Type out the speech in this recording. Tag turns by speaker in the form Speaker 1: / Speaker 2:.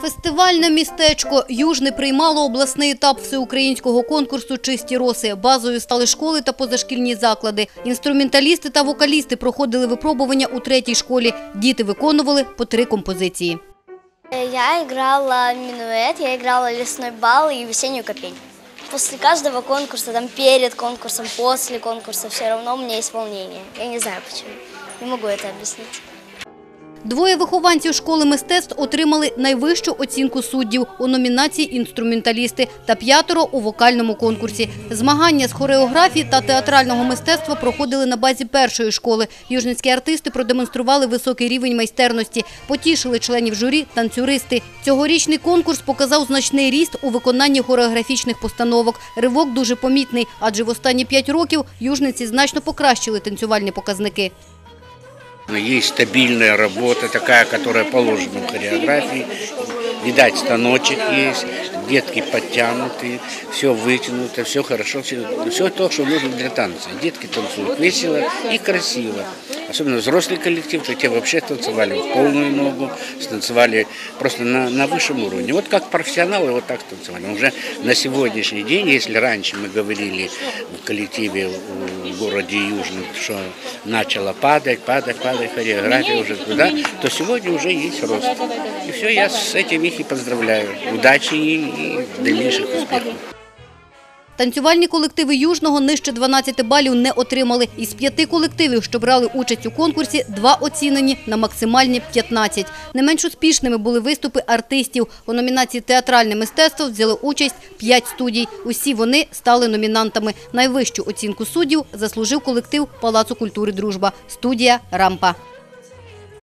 Speaker 1: Фестивальне містечко Южне приймало обласний етап всеукраїнського конкурсу Чисті роси. Базою стали школи та позашкільні заклади. Інструменталісти та вокалісти проходили випробування у третій школі. Діти виконували по три композиції.
Speaker 2: Я играла минуэт, я играла лесной бал и весеннюю копень. После каждого конкурса, там перед конкурсом, после конкурса, все равно у меня есть волнение. Я не знаю почему. Не могу это объяснить.
Speaker 1: Двоє вихованців школи мистецтв отримали найвищу оцінку суддів у номінації «Інструменталісти» та п'ятеро у вокальному конкурсі. Змагання з хореографії та театрального мистецтва проходили на базі першої школи. Южницькі артисти продемонстрували високий рівень майстерності, потішили членів журі танцюристи. Цьогорічний конкурс показав значний ріст у виконанні хореографічних постановок. Ривок дуже помітний, адже в останні п'ять років южниці значно покращили танцювальні показники.
Speaker 3: Но Есть стабильная работа, такая, которая положена в хореографии. Видать, станочек есть, детки подтянуты, все вытянуто, все хорошо, все, то, что нужно для танца. Детки танцуют весело и красиво. Особенно взрослый коллектив, то те вообще танцевали в полную ногу, танцевали просто на, на высшем уровне. Вот как профессионалы, вот так танцевали. Уже на сегодняшний день, если раньше мы говорили в коллективе в городе Южном, что начала падать, падать, падать хореография уже туда, то сегодня уже есть рост. И все, я с этим их и поздравляю. Удачи и дальнейших успехов.
Speaker 1: Танцювальні колективи Южного нижче 12 балів не отримали. Із п'яти колективів, що брали участь у конкурсі, два оцінені на максимальні 15. Не менш успішними були виступи артистів. У номінації «Театральне мистецтво» взяли участь п'ять студій. Усі вони стали номінантами. Найвищу оцінку суддів заслужив колектив Палацу культури «Дружба» – студія «Рампа».